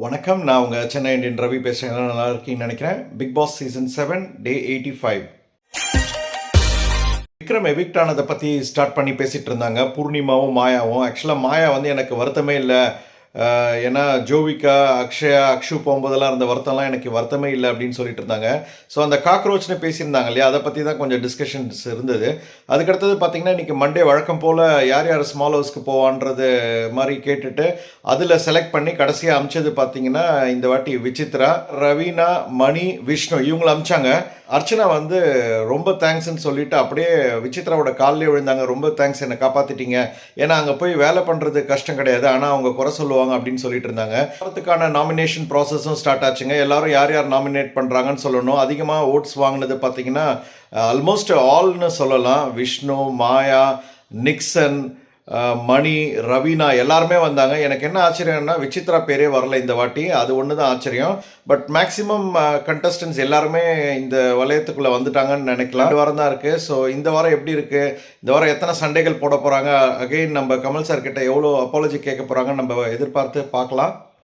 வணக்கம். நான் உங்கள் சென்னை இந்தியன் ரவி பேசுகிறேன் நல்லா இருக்கீங்கன்னு நினைக்கிறேன். Bigg Boss season seven day eighty five Vikram evict ஆனதை பற்றி ஸ்டார்ட் பண்ணி பேசிகிட்டு இருந்தாங்க. பூர்ணிமாவும் மாயாவும். ஆக்சுவலாக மாயா வந்து எனக்கு வருத்தமே இல்லை. ஏன்னா ஜோவிகா அக்ஷயா அக்ஷு போகும்போதெல்லாம் இருந்த வருத்தம்லாம் எனக்கு வருத்தமே இல்லை அப்படின்னு சொல்லிட்டு இருந்தாங்க. ஸோ அந்த காக்ரோச்னு பேசியிருந்தாங்க இல்லையா? அதை பற்றி தான் கொஞ்சம் டிஸ்கஷன்ஸ் இருந்தது. அதுக்கடுத்தது பார்த்தீங்கன்னா இன்றைக்கி மண்டே வழக்கம் போல் யார் யார் ஸ்மால் ஹவுஸ்க்கு போவான்றது மாதிரி கேட்டுட்டு அதில் செலக்ட் பண்ணி கடைசியாக அமிச்சது பார்த்தீங்கன்னா இந்த வாட்டி விசித்ரா ரவீனா மணி விஷ்ணு இவங்களை அமிச்சாங்க. அர்ச்சனா வந்து ரொம்ப தேங்க்ஸ்ன்னு சொல்லிட்டு அப்படியே விசித்ராவோட காலிலே விழுந்தாங்க. ரொம்ப தேங்க்ஸ் என்னை காப்பாற்றிட்டீங்க ஏன்னா அங்கே போய் வேலை பண்ணுறது கஷ்டம் கிடையாது. ஆனால் அவங்க குறை சொல்லுவாங்க. அப்படின்னு சொல்லிட்டு இருந்தாங்க. வாரத்துக்கான நாமினேஷன் ப்ராசஸும் ஸ்டார்ட் ஆச்சுங்க. எல்லாரும் யார் யார் நாமினேட் பண்ணுறாங்கன்னு சொல்லணும். அதிகமாக ஓட்ஸ் வாங்கினது பார்த்தீங்கன்னா ஆல்மோஸ்ட் ஆல்னு சொல்லலாம். விஷ்ணு மாயா நிக்சன் மணி ரவீனா எல்லாருமே வந்தாங்க. எனக்கு என்ன ஆச்சரியம்னா விசித்ரா பேரே வரல இந்த வாட்டி. அது ஒன்று தான் ஆச்சரியம் பட் மேக்ஸிமம் கண்டஸ்டன்ஸ் எல்லாருமே இந்த வலயத்துக்குள்ளே வந்துட்டாங்கன்னு நினைக்கலாம். இந்த வாரம் தான் இருக்குது ஸோ இந்த வாரம் எப்படி இருக்குது இந்த வாரம் எத்தனை சண்டைகள் போட போகிறாங்க அகைன் நம்ம கமல் சார் கிட்ட எவ்வளோ அப்பாலஜி கேட்க போகிறாங்கன்னு நம்ம எதிர்பார்த்து பார்க்கலாம்.